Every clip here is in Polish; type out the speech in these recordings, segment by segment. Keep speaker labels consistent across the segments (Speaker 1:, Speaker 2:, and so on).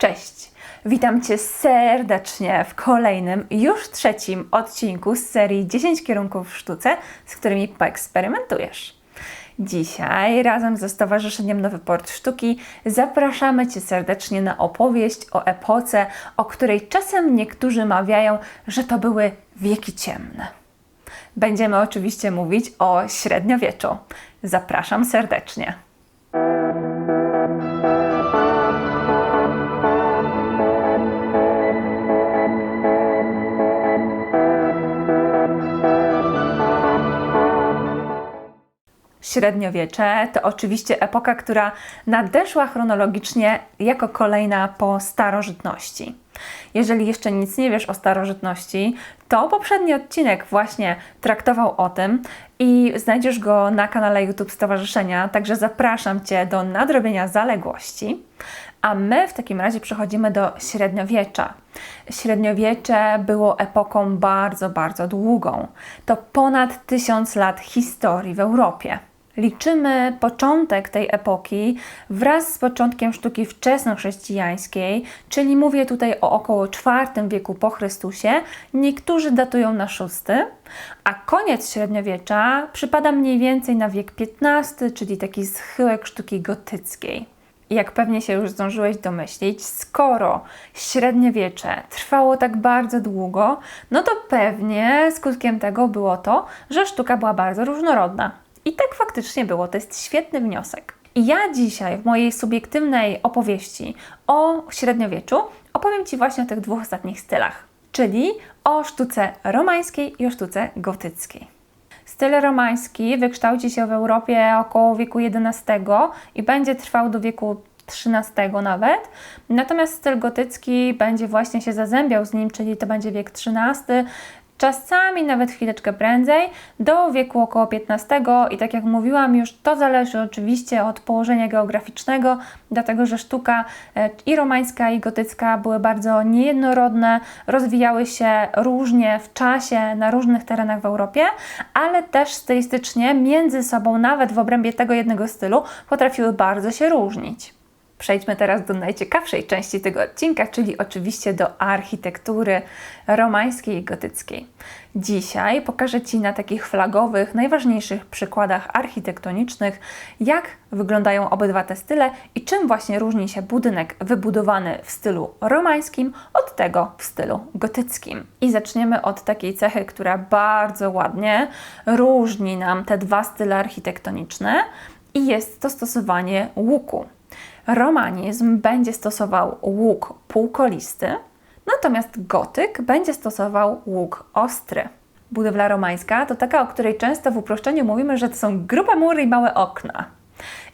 Speaker 1: Cześć! Witam Cię serdecznie w kolejnym, już trzecim odcinku z serii 10 kierunków w sztuce, z którymi poeksperymentujesz. Dzisiaj razem ze Stowarzyszeniem Nowy Port Sztuki zapraszamy Cię serdecznie na opowieść o epoce, o której czasem niektórzy mawiają, że to były wieki ciemne. Będziemy oczywiście mówić o średniowieczu. Zapraszam serdecznie. Średniowiecze to oczywiście epoka, która nadeszła chronologicznie jako kolejna po starożytności. Jeżeli jeszcze nic nie wiesz o starożytności, to poprzedni odcinek właśnie traktował o tym i znajdziesz go na kanale YouTube Stowarzyszenia, także zapraszam Cię do nadrobienia zaległości. A my w takim razie przechodzimy do średniowiecza. Średniowiecze było epoką bardzo, bardzo długą. To ponad tysiąc lat historii w Europie. Liczymy początek tej epoki wraz z początkiem sztuki wczesnochrześcijańskiej, czyli mówię tutaj o około IV wieku po Chrystusie, niektórzy datują na VI, a koniec średniowiecza przypada mniej więcej na wiek XV, czyli taki schyłek sztuki gotyckiej. Jak pewnie się już zdążyłeś domyślić, skoro średniowiecze trwało tak bardzo długo, no to pewnie skutkiem tego było to, że sztuka była bardzo różnorodna. I tak faktycznie było, to jest świetny wniosek. I ja dzisiaj w mojej subiektywnej opowieści o średniowieczu opowiem Ci właśnie o tych dwóch ostatnich stylach, czyli o sztuce romańskiej i o sztuce gotyckiej. Styl romański wykształci się w Europie około wieku XI i będzie trwał do wieku XIII nawet. Natomiast styl gotycki będzie właśnie się zazębiał z nim, czyli to będzie wiek XIII, czasami nawet chwileczkę prędzej, do wieku około XV i tak jak mówiłam już, to zależy oczywiście od położenia geograficznego, dlatego że sztuka e, i romańska i gotycka były bardzo niejednorodne, rozwijały się różnie w czasie na różnych terenach w Europie, ale też stylistycznie między sobą, nawet w obrębie tego jednego stylu, potrafiły bardzo się różnić. Przejdźmy teraz do najciekawszej części tego odcinka, czyli oczywiście do architektury romańskiej i gotyckiej. Dzisiaj pokażę Ci na takich flagowych, najważniejszych przykładach architektonicznych, jak wyglądają obydwa te style i czym właśnie różni się budynek wybudowany w stylu romańskim od tego w stylu gotyckim. I zaczniemy od takiej cechy, która bardzo ładnie różni nam te dwa style architektoniczne i jest to stosowanie łuku. Romanizm będzie stosował łuk półkolisty, natomiast gotyk będzie stosował łuk ostry. Budowla romańska to taka, o której często w uproszczeniu mówimy, że to są grube mury i małe okna.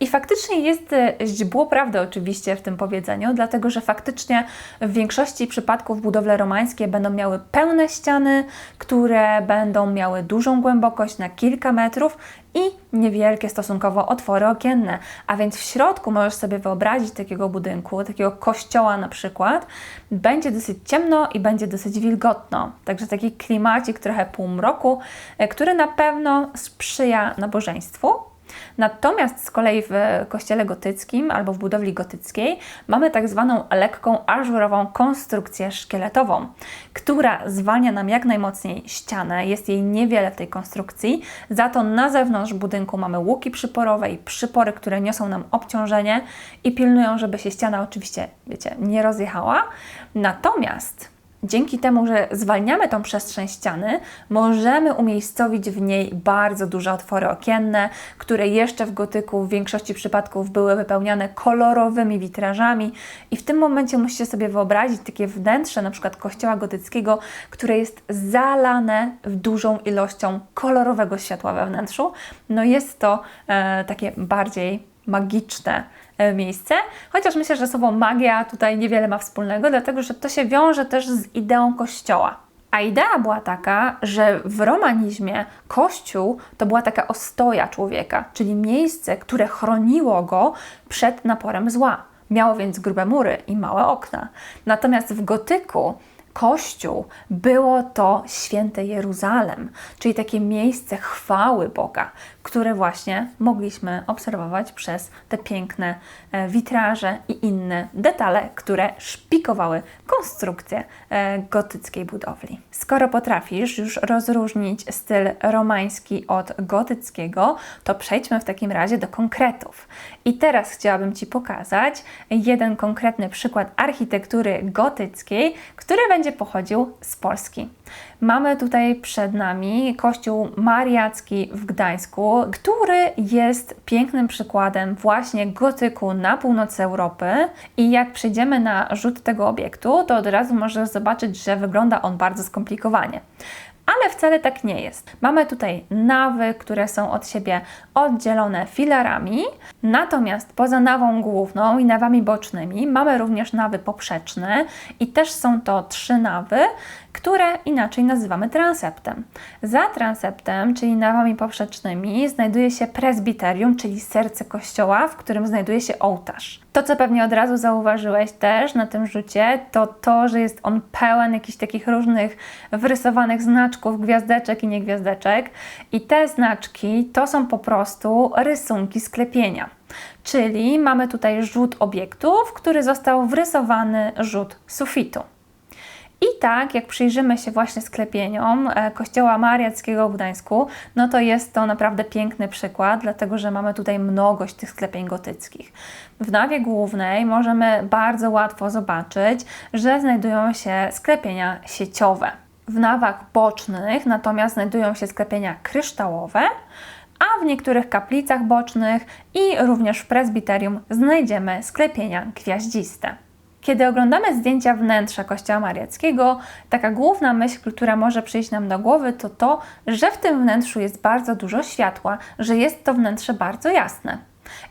Speaker 1: I faktycznie jest e, źdźbło prawdy oczywiście w tym powiedzeniu, dlatego że faktycznie w większości przypadków budowle romańskie będą miały pełne ściany, które będą miały dużą głębokość na kilka metrów i niewielkie stosunkowo otwory okienne. A więc w środku możesz sobie wyobrazić takiego budynku, takiego kościoła na przykład, będzie dosyć ciemno i będzie dosyć wilgotno. Także taki klimacik trochę półmroku, e, który na pewno sprzyja nabożeństwu Natomiast z kolei w kościele gotyckim albo w budowli gotyckiej mamy tak zwaną lekką ażurową konstrukcję szkieletową, która zwalnia nam jak najmocniej ścianę. Jest jej niewiele w tej konstrukcji, za to na zewnątrz budynku mamy łuki przyporowe i przypory, które niosą nam obciążenie i pilnują, żeby się ściana oczywiście, wiecie, nie rozjechała. Natomiast Dzięki temu, że zwalniamy tą przestrzeń ściany, możemy umiejscowić w niej bardzo duże otwory okienne, które jeszcze w gotyku w większości przypadków były wypełniane kolorowymi witrażami i w tym momencie musicie sobie wyobrazić takie wnętrze na przykład kościoła gotyckiego, które jest zalane dużą ilością kolorowego światła we wnętrzu. No jest to e, takie bardziej magiczne miejsce, chociaż myślę, że słowo magia tutaj niewiele ma wspólnego, dlatego że to się wiąże też z ideą kościoła. A idea była taka, że w romanizmie kościół to była taka ostoja człowieka, czyli miejsce, które chroniło go przed naporem zła. Miało więc grube mury i małe okna. Natomiast w gotyku Kościół było to święte Jeruzalem, czyli takie miejsce chwały Boga, które właśnie mogliśmy obserwować przez te piękne e, witraże i inne detale, które szpikowały konstrukcję e, gotyckiej budowli. Skoro potrafisz już rozróżnić styl romański od gotyckiego, to przejdźmy w takim razie do konkretów. I teraz chciałabym Ci pokazać jeden konkretny przykład architektury gotyckiej, który będzie pochodził z Polski. Mamy tutaj przed nami kościół mariacki w Gdańsku, który jest pięknym przykładem właśnie gotyku na północy Europy. I jak przejdziemy na rzut tego obiektu, to od razu możesz zobaczyć, że wygląda on bardzo skomplikowanie ale wcale tak nie jest. Mamy tutaj nawy, które są od siebie oddzielone filarami, natomiast poza nawą główną i nawami bocznymi mamy również nawy poprzeczne i też są to trzy nawy, które inaczej nazywamy transeptem. Za transeptem, czyli nawami poprzecznymi, znajduje się prezbiterium, czyli serce kościoła, w którym znajduje się ołtarz. To, co pewnie od razu zauważyłeś też na tym rzucie, to to, że jest on pełen jakichś takich różnych wyrysowanych znaczków, gwiazdeczek i niegwiazdeczek. I te znaczki to są po prostu rysunki sklepienia. Czyli mamy tutaj rzut obiektów, który został wrysowany rzut sufitu. I tak, jak przyjrzymy się właśnie sklepieniom e, Kościoła Mariackiego w Gdańsku, no to jest to naprawdę piękny przykład, dlatego że mamy tutaj mnogość tych sklepień gotyckich. W nawie głównej możemy bardzo łatwo zobaczyć, że znajdują się sklepienia sieciowe. W nawach bocznych natomiast znajdują się sklepienia kryształowe, a w niektórych kaplicach bocznych i również w prezbiterium znajdziemy sklepienia gwiaździste. Kiedy oglądamy zdjęcia wnętrza Kościoła Mariackiego, taka główna myśl, która może przyjść nam do głowy, to to, że w tym wnętrzu jest bardzo dużo światła, że jest to wnętrze bardzo jasne.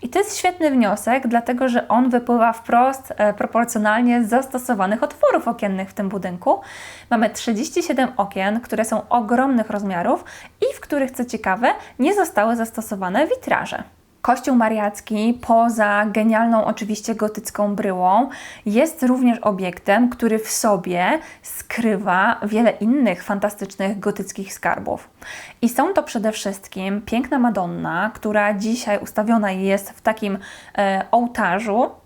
Speaker 1: I to jest świetny wniosek, dlatego że on wypływa wprost e, proporcjonalnie z zastosowanych otworów okiennych w tym budynku. Mamy 37 okien, które są ogromnych rozmiarów i w których, co ciekawe, nie zostały zastosowane witraże. Kościół Mariacki, poza genialną oczywiście gotycką bryłą, jest również obiektem, który w sobie skrywa wiele innych fantastycznych gotyckich skarbów. I są to przede wszystkim piękna Madonna, która dzisiaj ustawiona jest w takim e, ołtarzu,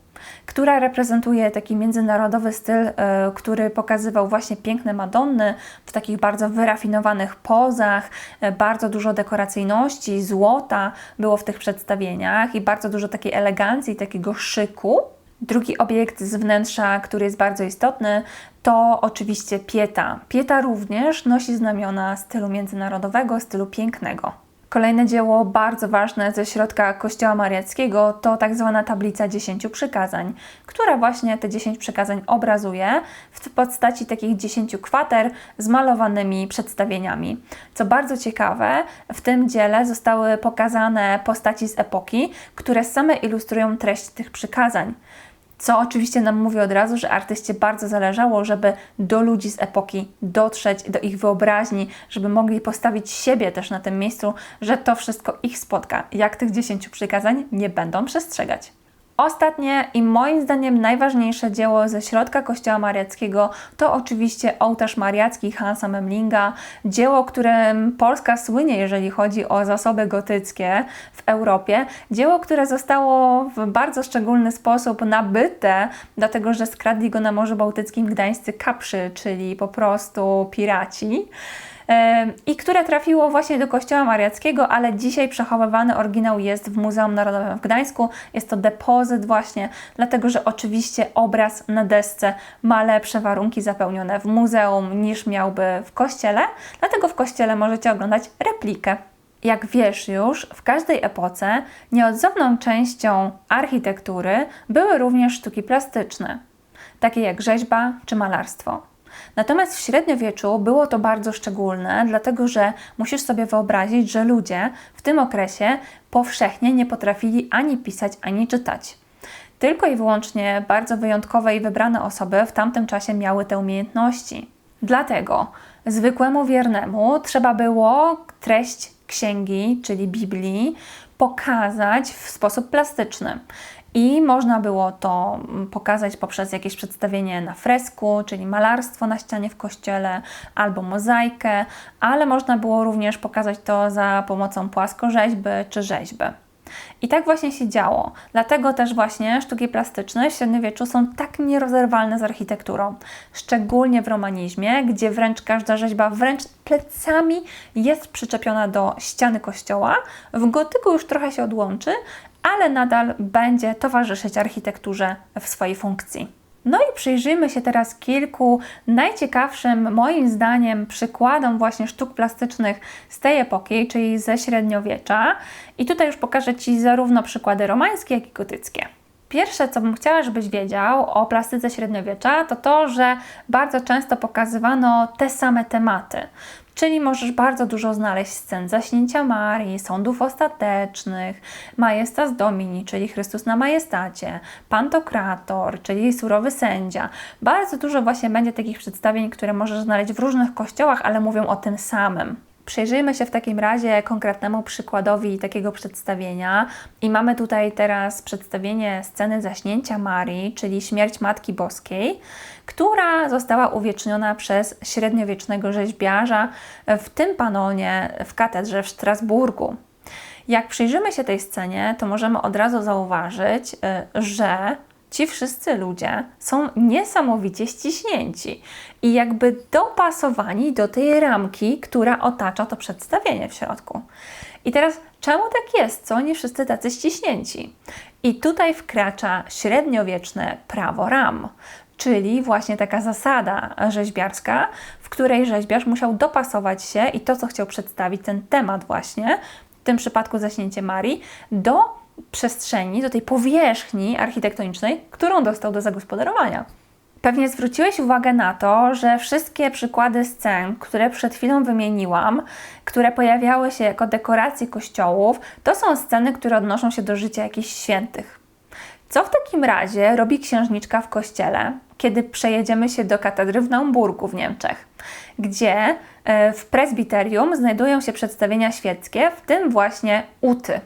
Speaker 1: która reprezentuje taki międzynarodowy styl, e, który pokazywał właśnie piękne Madonny w takich bardzo wyrafinowanych pozach, e, bardzo dużo dekoracyjności, złota było w tych przedstawieniach i bardzo dużo takiej elegancji, takiego szyku. Drugi obiekt z wnętrza, który jest bardzo istotny, to oczywiście Pieta. Pieta również nosi znamiona stylu międzynarodowego, stylu pięknego. Kolejne dzieło bardzo ważne ze środka Kościoła Mariackiego to tak zwana tablica dziesięciu przykazań, która właśnie te dziesięć przykazań obrazuje w postaci takich dziesięciu kwater z malowanymi przedstawieniami. Co bardzo ciekawe, w tym dziele zostały pokazane postaci z epoki, które same ilustrują treść tych przykazań. Co oczywiście nam mówi od razu, że artyście bardzo zależało, żeby do ludzi z epoki dotrzeć, do ich wyobraźni, żeby mogli postawić siebie też na tym miejscu, że to wszystko ich spotka. Jak tych dziesięciu przykazań nie będą przestrzegać. Ostatnie i moim zdaniem najważniejsze dzieło ze środka Kościoła Mariackiego to oczywiście ołtarz mariacki Hansa Memlinga, dzieło, którym Polska słynie, jeżeli chodzi o zasoby gotyckie w Europie, dzieło, które zostało w bardzo szczególny sposób nabyte, dlatego że skradli go na Morzu Bałtyckim gdańscy kaprzy, czyli po prostu piraci i które trafiło właśnie do Kościoła Mariackiego, ale dzisiaj przechowywany oryginał jest w Muzeum Narodowym w Gdańsku. Jest to depozyt właśnie, dlatego że oczywiście obraz na desce ma lepsze warunki zapełnione w muzeum niż miałby w kościele, dlatego w kościele możecie oglądać replikę. Jak wiesz już, w każdej epoce nieodzowną częścią architektury były również sztuki plastyczne, takie jak rzeźba czy malarstwo. Natomiast w średniowieczu było to bardzo szczególne, dlatego że musisz sobie wyobrazić, że ludzie w tym okresie powszechnie nie potrafili ani pisać, ani czytać. Tylko i wyłącznie bardzo wyjątkowe i wybrane osoby w tamtym czasie miały te umiejętności. Dlatego zwykłemu wiernemu trzeba było treść księgi, czyli Biblii, pokazać w sposób plastyczny. I można było to pokazać poprzez jakieś przedstawienie na fresku, czyli malarstwo na ścianie w kościele albo mozaikę, ale można było również pokazać to za pomocą płaskorzeźby czy rzeźby. I tak właśnie się działo. Dlatego też właśnie sztuki plastyczne w średniowieczu są tak nierozerwalne z architekturą. Szczególnie w romanizmie, gdzie wręcz każda rzeźba wręcz plecami jest przyczepiona do ściany kościoła. W gotyku już trochę się odłączy, ale nadal będzie towarzyszyć architekturze w swojej funkcji. No i przyjrzyjmy się teraz kilku najciekawszym, moim zdaniem, przykładom właśnie sztuk plastycznych z tej epoki, czyli ze średniowiecza. I tutaj już pokażę Ci zarówno przykłady romańskie, jak i gotyckie. Pierwsze, co bym chciała, żebyś wiedział o plastyce średniowiecza, to to, że bardzo często pokazywano te same tematy. Czyli możesz bardzo dużo znaleźć scen zaśnięcia Marii, sądów ostatecznych, Majestas Domini, czyli Chrystus na majestacie, Pantokrator, czyli surowy sędzia. Bardzo dużo właśnie będzie takich przedstawień, które możesz znaleźć w różnych kościołach, ale mówią o tym samym. Przyjrzyjmy się w takim razie konkretnemu przykładowi takiego przedstawienia. I mamy tutaj teraz przedstawienie sceny zaśnięcia Marii, czyli śmierć Matki Boskiej, która została uwieczniona przez średniowiecznego rzeźbiarza w tym panonie w katedrze w Strasburgu. Jak przyjrzymy się tej scenie, to możemy od razu zauważyć, y, że ci wszyscy ludzie są niesamowicie ściśnięci i jakby dopasowani do tej ramki, która otacza to przedstawienie w środku. I teraz, czemu tak jest? Co oni wszyscy tacy ściśnięci? I tutaj wkracza średniowieczne prawo ram, czyli właśnie taka zasada rzeźbiarska, w której rzeźbiarz musiał dopasować się i to, co chciał przedstawić, ten temat właśnie, w tym przypadku zaśnięcie Marii, do przestrzeni, do tej powierzchni architektonicznej, którą dostał do zagospodarowania. Pewnie zwróciłeś uwagę na to, że wszystkie przykłady scen, które przed chwilą wymieniłam, które pojawiały się jako dekoracje kościołów, to są sceny, które odnoszą się do życia jakichś świętych. Co w takim razie robi księżniczka w kościele, kiedy przejedziemy się do katedry w Naumburgu w Niemczech, gdzie e, w prezbiterium znajdują się przedstawienia świeckie, w tym właśnie uty.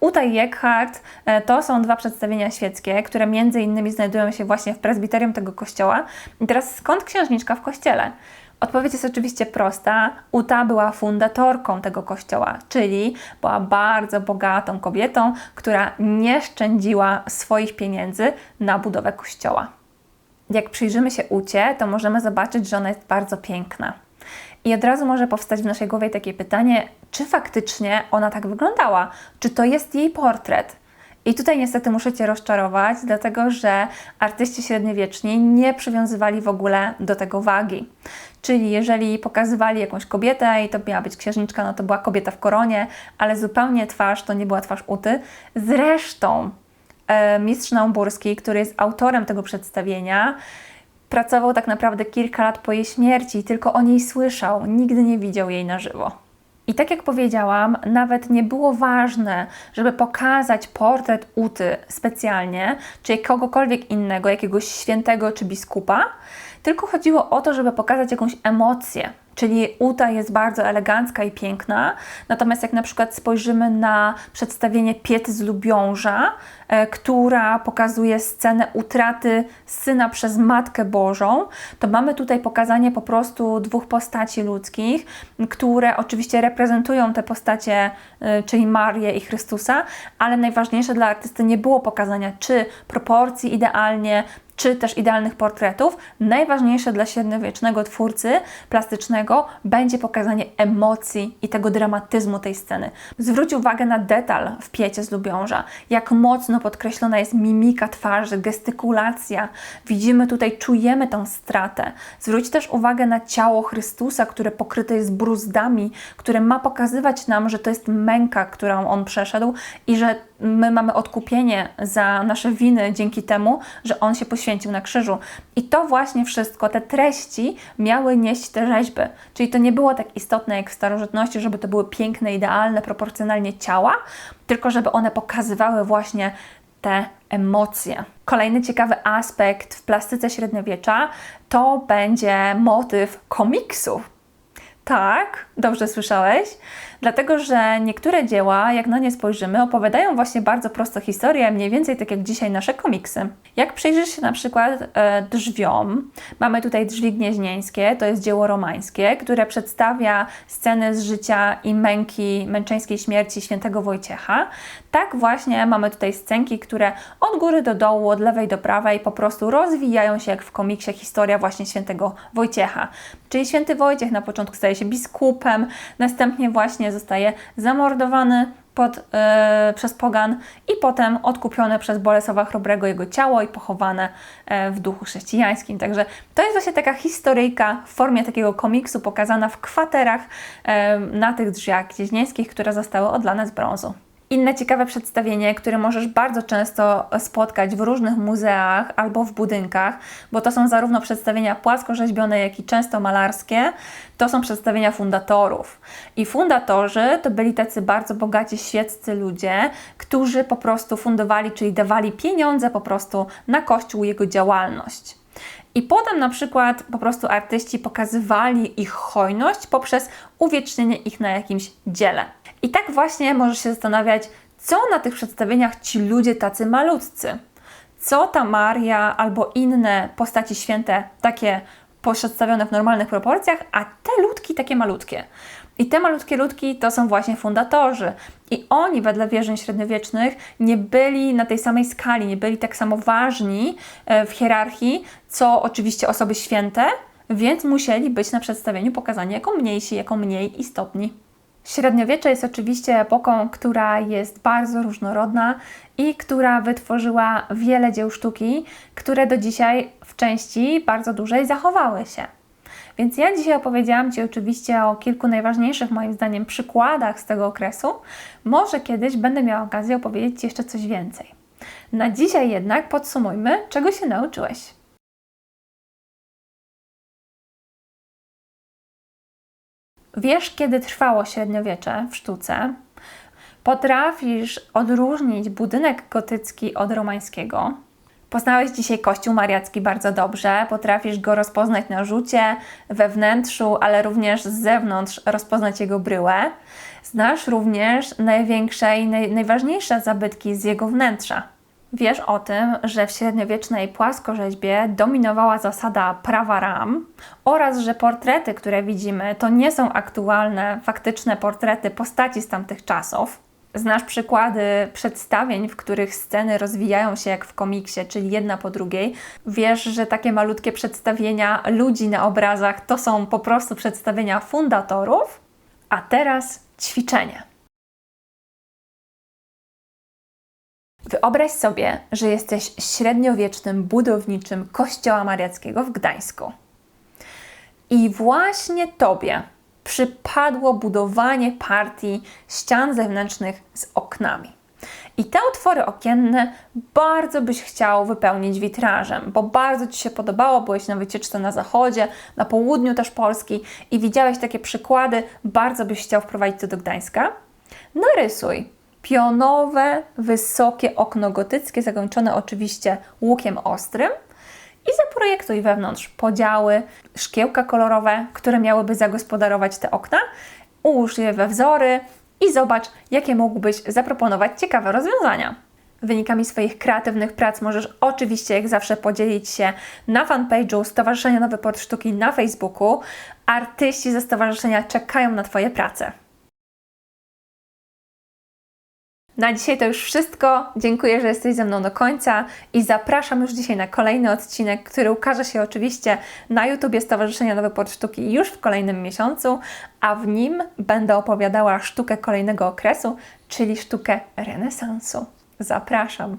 Speaker 1: Uta i Eckhart e, to są dwa przedstawienia świeckie, które między innymi znajdują się właśnie w prezbiterium tego kościoła. I teraz skąd księżniczka w kościele? Odpowiedź jest oczywiście prosta. Uta była fundatorką tego kościoła, czyli była bardzo bogatą kobietą, która nie szczędziła swoich pieniędzy na budowę kościoła. Jak przyjrzymy się Ucie, to możemy zobaczyć, że ona jest bardzo piękna. I od razu może powstać w naszej głowie takie pytanie, czy faktycznie ona tak wyglądała? Czy to jest jej portret? I tutaj niestety muszę Cię rozczarować, dlatego że artyści średniowieczni nie przywiązywali w ogóle do tego wagi. Czyli jeżeli pokazywali jakąś kobietę i to miała być księżniczka, no to była kobieta w koronie, ale zupełnie twarz to nie była twarz Uty. Zresztą e, mistrz Naumburski, który jest autorem tego przedstawienia, pracował tak naprawdę kilka lat po jej śmierci, tylko o niej słyszał, nigdy nie widział jej na żywo. I tak jak powiedziałam, nawet nie było ważne, żeby pokazać portret Uty specjalnie, czy kogokolwiek innego, jakiegoś świętego czy biskupa, tylko chodziło o to, żeby pokazać jakąś emocję. Czyli Uta jest bardzo elegancka i piękna, natomiast jak na przykład spojrzymy na przedstawienie Piety z Lubiąża, e, która pokazuje scenę utraty syna przez Matkę Bożą, to mamy tutaj pokazanie po prostu dwóch postaci ludzkich, które oczywiście reprezentują te postacie, e, czyli Marię i Chrystusa, ale najważniejsze dla artysty nie było pokazania czy proporcji idealnie, czy też idealnych portretów, najważniejsze dla średniowiecznego twórcy plastycznego będzie pokazanie emocji i tego dramatyzmu tej sceny. Zwróć uwagę na detal w piecie z Lubiąża, jak mocno podkreślona jest mimika twarzy, gestykulacja. Widzimy tutaj, czujemy tą stratę. Zwróć też uwagę na ciało Chrystusa, które pokryte jest bruzdami, które ma pokazywać nam, że to jest męka, którą On przeszedł i że my mamy odkupienie za nasze winy dzięki temu, że On się poświęcił na krzyżu. I to właśnie wszystko, te treści miały nieść te rzeźby. Czyli to nie było tak istotne jak w starożytności, żeby to były piękne, idealne, proporcjonalnie ciała, tylko żeby one pokazywały właśnie te emocje. Kolejny ciekawy aspekt w plastyce średniowiecza to będzie motyw komiksów. Tak, dobrze słyszałeś. Dlatego, że niektóre dzieła, jak na nie spojrzymy, opowiadają właśnie bardzo proste historie, mniej więcej tak jak dzisiaj nasze komiksy. Jak przyjrzysz się na przykład e, drzwiom, mamy tutaj drzwi gnieźnieńskie, to jest dzieło romańskie, które przedstawia sceny z życia i męki, męczeńskiej śmierci świętego Wojciecha. Tak właśnie mamy tutaj scenki, które od góry do dołu, od lewej do prawej po prostu rozwijają się jak w komiksie historia właśnie świętego Wojciecha. Czyli święty Wojciech na początku staje się biskupem, następnie właśnie zostaje zamordowany pod, e, przez pogan i potem odkupione przez Bolesława Chrobrego jego ciało i pochowane e, w duchu chrześcijańskim. Także to jest właśnie taka historyjka w formie takiego komiksu pokazana w kwaterach e, na tych drzwiach gdzieźnieńskich, które zostały odlane z brązu. Inne ciekawe przedstawienie, które możesz bardzo często spotkać w różnych muzeach albo w budynkach, bo to są zarówno przedstawienia płaskorzeźbione, jak i często malarskie, to są przedstawienia fundatorów. I fundatorzy to byli tacy bardzo bogaci, świeccy ludzie, którzy po prostu fundowali, czyli dawali pieniądze po prostu na kościół jego działalność. I potem na przykład po prostu artyści pokazywali ich hojność poprzez uwiecznienie ich na jakimś dziele. I tak właśnie możesz się zastanawiać, co na tych przedstawieniach ci ludzie tacy malutcy. Co ta Maria albo inne postaci święte, takie przedstawione w normalnych proporcjach, a te ludki takie malutkie. I te malutkie ludki to są właśnie fundatorzy. I oni, wedle wierzeń średniowiecznych, nie byli na tej samej skali, nie byli tak samo ważni e, w hierarchii, co oczywiście osoby święte, więc musieli być na przedstawieniu pokazani jako mniejsi, jako mniej istotni. Średniowiecze jest oczywiście epoką, która jest bardzo różnorodna i która wytworzyła wiele dzieł sztuki, które do dzisiaj w części bardzo dużej zachowały się. Więc ja dzisiaj opowiedziałam Ci oczywiście o kilku najważniejszych moim zdaniem przykładach z tego okresu. Może kiedyś będę miała okazję opowiedzieć Ci jeszcze coś więcej. Na dzisiaj jednak podsumujmy, czego się nauczyłeś. Wiesz, kiedy trwało średniowiecze w sztuce, potrafisz odróżnić budynek gotycki od romańskiego. Poznałeś dzisiaj Kościół Mariacki bardzo dobrze, potrafisz go rozpoznać na rzucie, we wnętrzu, ale również z zewnątrz rozpoznać jego bryłę. Znasz również największe i naj, najważniejsze zabytki z jego wnętrza. Wiesz o tym, że w średniowiecznej płaskorzeźbie dominowała zasada prawa ram oraz, że portrety, które widzimy, to nie są aktualne, faktyczne portrety postaci z tamtych czasów. Znasz przykłady przedstawień, w których sceny rozwijają się jak w komiksie, czyli jedna po drugiej. Wiesz, że takie malutkie przedstawienia ludzi na obrazach to są po prostu przedstawienia fundatorów. A teraz ćwiczenie. Wyobraź sobie, że jesteś średniowiecznym budowniczym Kościoła Mariackiego w Gdańsku. I właśnie Tobie przypadło budowanie partii ścian zewnętrznych z oknami. I te otwory okienne bardzo byś chciał wypełnić witrażem, bo bardzo Ci się podobało, byłeś na wycieczce na zachodzie, na południu też Polski i widziałeś takie przykłady, bardzo byś chciał wprowadzić to do Gdańska. Narysuj pionowe, wysokie okno gotyckie, zakończone oczywiście łukiem ostrym i zaprojektuj wewnątrz podziały, szkiełka kolorowe, które miałyby zagospodarować te okna. Ułóż je we wzory i zobacz, jakie mógłbyś zaproponować ciekawe rozwiązania. Wynikami swoich kreatywnych prac możesz oczywiście, jak zawsze, podzielić się na fanpage'u Stowarzyszenia Nowy Port Sztuki na Facebooku. Artyści ze stowarzyszenia czekają na Twoje prace. Na dzisiaj to już wszystko. Dziękuję, że jesteś ze mną do końca i zapraszam już dzisiaj na kolejny odcinek, który ukaże się oczywiście na YouTubie Stowarzyszenia Nowy Port Sztuki już w kolejnym miesiącu, a w nim będę opowiadała sztukę kolejnego okresu, czyli sztukę renesansu. Zapraszam.